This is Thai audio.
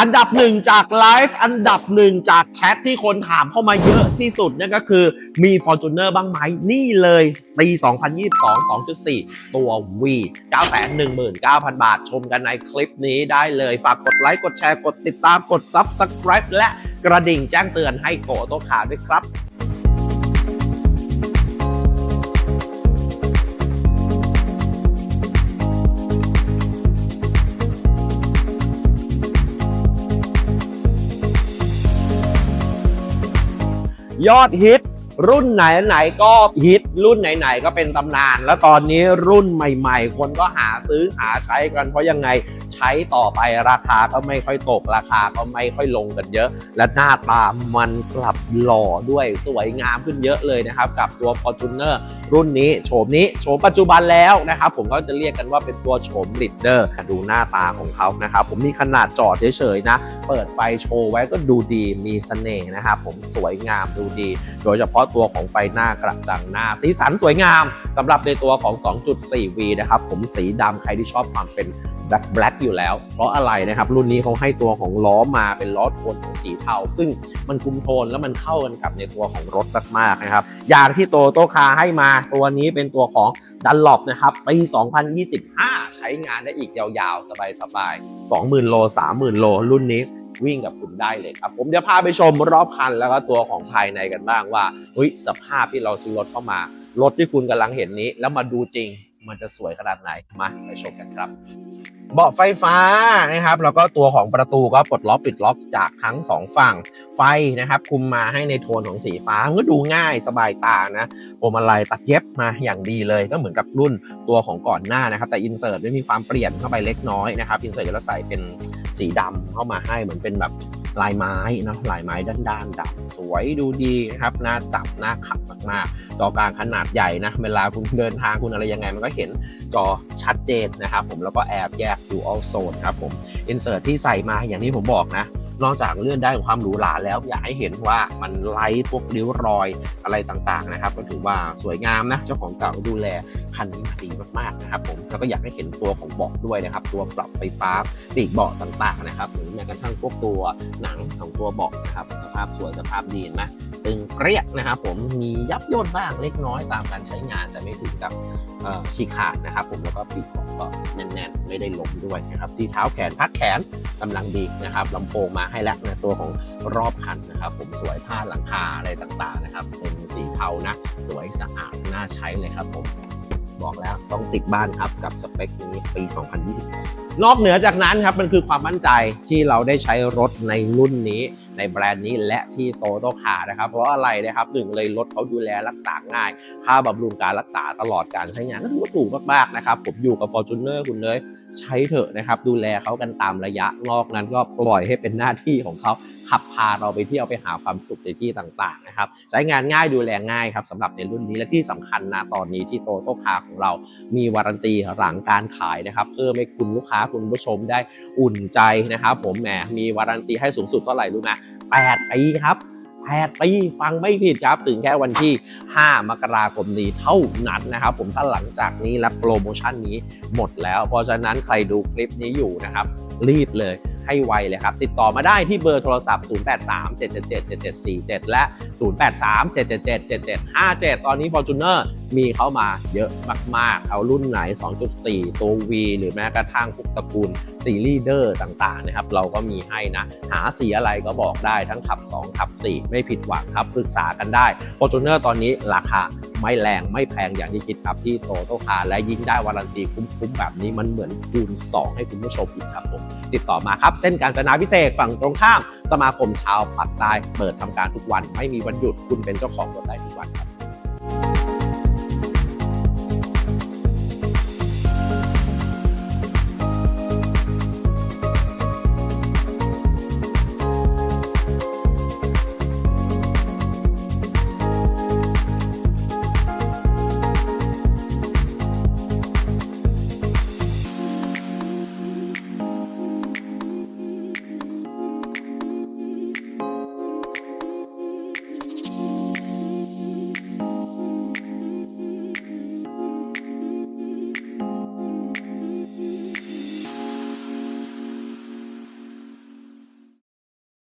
อันดับหนึ่งจากไลฟ์อันดับหนึ่งจากแชทที่คนถามเข้ามาเยอะที่สุดนั่นก็คือมี Fortuner บ้างไหมนี่เลยปี2022 2.4 ตัว V 919,000 บาทชมกันในคลิปนี้ได้เลยฝากกดไลค์ กดแชร์ กดติดตามกด Subscribe และกระดิ่งแจ้งเตือนให้โกโตขาด้วยครับ ยอดฮิต รุ่นไหนไหนๆก็ฮิตรุ่นไหนๆก็เป็นตำนาน แล้วตอนนี้รุ่นใหม่ๆ คนก็หาซื้อหาใช้กันเพราะยังไงใช้ต่อไปราคาก็ไม่ค่อยตกราคาก็ไม่ค่อยลงกันเยอะ และหน้าตามันกลับหล่อด้วยสวยงามขึ้นเยอะเลยนะครับ กับตัว Fortuner รุ่นนี้โฉมนี้โฉมปัจจุบันแล้วนะครับ ผมก็จะเรียกกันว่าเป็นตัวโฉมลิดเดอร์ดูหน้าตาของเขานะครับ ผมมีขนาดจอดเฉยๆนะ เปิดไฟโชว์ไว้ก็ดูดีมีเสน่ห์นะครับผมสวยงามดูดี โดยเฉพาะตัวของไฟหน้ากระจังหน้า สีสันสวยงามสำหรับในตัวของ 2.4V นะครับ ผมสีดำใครที่ชอบความเป็นแบล็คแบล็คอยู่แล้ว เพราะอะไรนะครับ รุ่นนี้เขาให้ตัวของล้อมาเป็นล้อโทนของสีเทา ซึ่งมันคุมโทนแล้วมันเข้ากันกับในตัวของรถมากๆนะครับ อย่างที่โตโตคาให้มาตัวนี้เป็นตัวของดันหลอปนะครับปี 2025 ใช้งานได้อีกยาวๆ สบายๆ 20,000 โล 30,000 โล รุ่นนี้ วิ่งกับคุณได้เลยครับ ผมเดี๋ยวพาไปชมรอบคันแล้วก็ตัวของภายในกันบ้างว่าเฮ้ยสภาพที่เราซื้อรถเข้ามารถที่คุณกำลังเห็นนี้ แล้วมาดูจริง มันจะสวยขนาดไหนมาไปชมกันครับ เบาะไฟฟ้านะครับ แล้วก็ตัวของประตูก็ปลดล็อกปิดล็อกจากทั้งสองฝั่งไฟนะครับ คุมมาให้ในโทนของสีฟ้ามันก็ดูง่ายสบายตานะพวงมาลัยตัดเย็บมาอย่างดีเลย ก็เหมือนกับรุ่นตัวของก่อนหน้านะครับ แต่อินเสิร์ตได้มีความเปลี่ยนเข้าไปเล็กน้อยนะครับอินเสิร์ตจะใส่เป็นสีดำเข้ามาให้เหมือนเป็นแบบ ลายไม้เนาะลายไม้ด้านๆดำสวยดูดีนะครับน่าจับน่าขับมากๆ จอกลางขนาดใหญ่นะ เวลาคุณเดินทางคุณอะไรยังไง มันก็เห็นจอชัดเจนนะครับผมแล้วก็แอบแยก Dual Zone ครับผมอินเสิร์ตที่ใส่มาอย่างที่ผมบอกนะ นอกจากเลื่อนได้ของความหรูหราแล้วอยากให้เห็นว่ามันไล่พวกริ้วรอยอะไรต่างๆนะครับก็ถือว่าสวยงามนะเจ้าของเก่าดูแลคันนี้มาดีมากๆนะครับผมแล้วก็อยากให้เห็นตัวของเบาะด้วยนะครับ ตัวปรับไฟฟ้าปีกเบาะต่างๆนะครับหรือแม้กระทั่งพวกตัวหนังของตัวเบาะนะครับสภาพสวยสภาพดีนะตึงเปรี้ยนะครับผมมียับย่นบ้างเล็กน้อยตามการใช้งานแต่ไม่ถึงกับฉีกขาดนะครับ ผมแล้วก็ปีกเบาะก็แน่นๆ ไม่ได้ล้มด้วยนะครับที่เท้าแขนพักแขนกำลังดีนะครับลำโพงมาให้แล้วนะตัวของรอบคันนะครับผมสวยผ้าหลังคาอะไรต่างๆนะครับเป็นสีเทานะ สวยสะอาดน่าใช้เลยครับผมบอกแล้วต้องติดบ้านครับกับสเปคนี้ปี 2020 นอกเหนือจากนั้นครับมันคือความมั่นใจที่เราได้ใช้รถในรุ่นนี้ ในแบรนด์นี้และที่โตโตคานะครับ เพราะอะไรนะครับหนึ่งเลยรถเขาดูแลรักษาง่าย ค่าบำรุงการรักษาตลอดการใช้งานก็ถือว่าถูกมากๆนะครับผมอยู่กับ Fortuner คุณเลยใช้เถอะนะครับดูแลเขากันตามระยะนอกนั้นก็ปล่อยให้เป็นหน้าที่ของเขา ขับพาเราไปเที่ยวไปหาความสุขในที่ต่างๆนะครับใช้งานง่ายดูแลง่ายครับสำหรับในรุ่นนี้และที่สำคัญนะตอนนี้ที่โตโตคาของเรามีวารันตีหลังการขายนะครับเพื่อให้คุณลูกค้าคุณผู้ชมได้อุ่นใจนะครับผมแหมมีวารันตีให้สูงสุดเท่าไหร่รู้ไหม8ปีครับ8ปีฟังไม่ผิดครับถึงแค่วันที่ 5 มกราคมนี้เท่านั้นนะครับ ผมถ้าหลังจากนี้และโปรโมชั่นนี้หมดแล้ว เพราะฉะนั้นใครดูคลิปนี้อยู่นะครับ รีบเลย ให้ไวเลยครับ ติดต่อมาได้ที่เบอร์โทรศัพท์ 0837777747 และ 0837777757 ตอนนี้ Fortuner มีเข้ามาเยอะมาก ๆ เอารุ่นไหน 2.4 ตัว V หรือแม้กระทั่งพวกตระกูลซีรีส์เดอร์ต่างๆนะครับเราก็มีให้นะ หาสีอะไรก็บอกได้ทั้งขับ 2 ขับ 4 ไม่ผิดหวังครับปรึกษากันได้ Fortuner ตอนนี้ราคา ไม่แรงไม่แพงอย่างที่คิดครับที่โตโต้คาและยิ่งได้วารันตีคุ้มๆแบบนี้มันเหมือนคูณ 2 ให้คุณผู้ชมอีกครับผมติดต่อมาครับ เส้นการจนาพิเศษฝั่งตรงข้าม สมาคมชาวปักใต้เปิดทำการทุกวัน ไม่มีวันหยุดคุณเป็นเจ้าของรถได้ทุกวันครับ